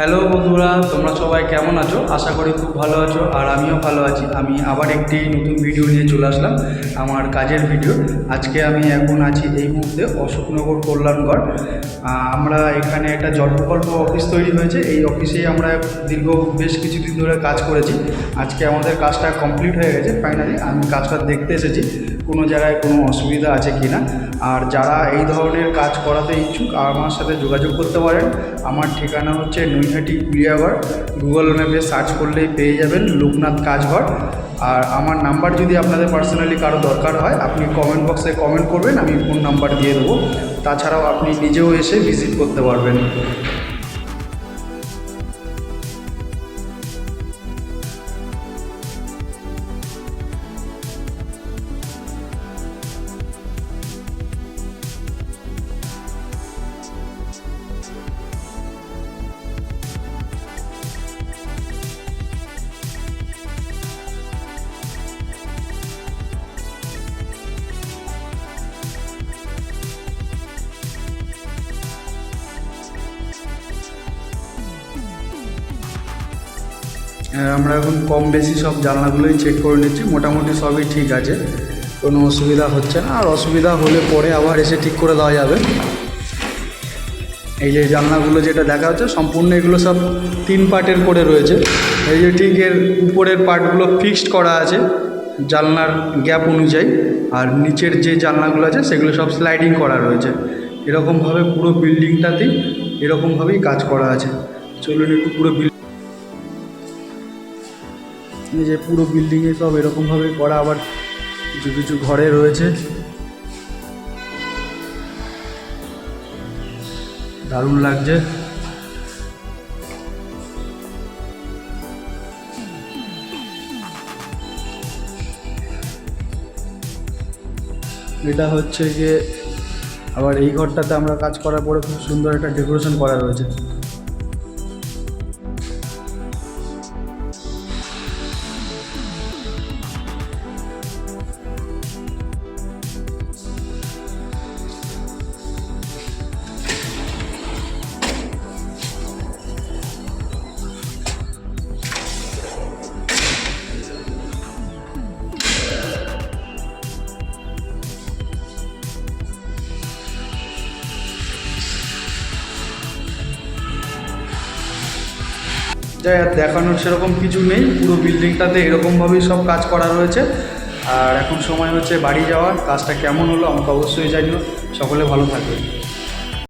Hello বন্ধুরা, তোমরা সবাই কেমন আছো? আশা করি খুব ভালো আছো, আর আমিও ভালো আছি। আমি আবার একটি নতুন ভিডিও নিয়ে চলে আসলাম, আমার কাজের ভিডিও আজকে আমি এখন আছি এই মুহূর্তে অশোকনগর কল্যাণগড়। আমরা এখানে একটা জল প্রকল্প অফিস তৈরি হয়েছে। এই অফিসেই আমরা দীর্ঘ বেশ কিছুদিন ধরে কাজ করেছি। আজকে আমাদের কাজটা কমপ্লিট হয়ে গেছে ফাইনালি আমি কাজটা দেখতে এসেছি। কোনো জায়গায় কোনো অসুবিধা আছে কি না। আর যারা এই ধরনের কাজ করাতে ইচ্ছুক, আমার সাথে যোগাযোগ করতে পারেন। আমার ঠিকানা হচ্ছে নৈহাটি কুলিয়াগড় গুগল ম্যাপে সার্চ করলেই পেয়ে যাবেন লোকনাথ কাজঘর। আর আমার নাম্বার যদি আপনাদের পার্সোনালি কারও দরকার হয়, আপনি কমেন্ট বক্সে কমেন্ট করবেন, আমি ফোন নাম্বার দিয়ে দেবো। তাছাড়াও আপনি নিজেও এসে ভিজিট করতে পারবেন। আমরা এখন কম বেশি সব জানলাগুলোই চেক করে নিচ্ছি। মোটামুটি সবই ঠিক আছে। কোনো অসুবিধা হচ্ছে না। আর অসুবিধা হলে পরে আবার এসে ঠিক করে দেওয়া যাবে। এই যে জানলাগুলো যেটা দেখা হচ্ছে সম্পূর্ণ এগুলো সব তিন পার্টের করে রয়েছে। এই যে ঠিক এর উপরের পার্টগুলো ফিক্সড করা আছে জানলার গ্যাপ অনুযায়ী। আর নিচের যে জানলাগুলো আছে, সেগুলো সব স্লাইডিং করা রয়েছে। এরকমভাবে পুরো বিল্ডিংটাতেই এরকমভাবেই কাজ করা আছে। চলুন একটু পুরো বিল্ডিং যে পুরো বিল্ডিংয়ে সব এরকমভাবে করা, আবার কিছু কিছু ঘরে রয়েছে। দারুণ লাগছে। এটা হচ্ছে গিয়ে, আবার এই ঘরটাতে আমরা কাজ করার পরে খুব সুন্দর একটা ডেকোরেশন করা রয়েছে। যাই আর দেখানোর সেরকম কিছু নেই। পুরো বিল্ডিংটাতে এরকমভাবেই সব কাজ করা রয়েছে। আর এখন সময় হচ্ছে বাড়ি যাওয়ার। কাজটা কেমন হলো আমাকে অবশ্যই জানিও। সকলে ভালো থাকবে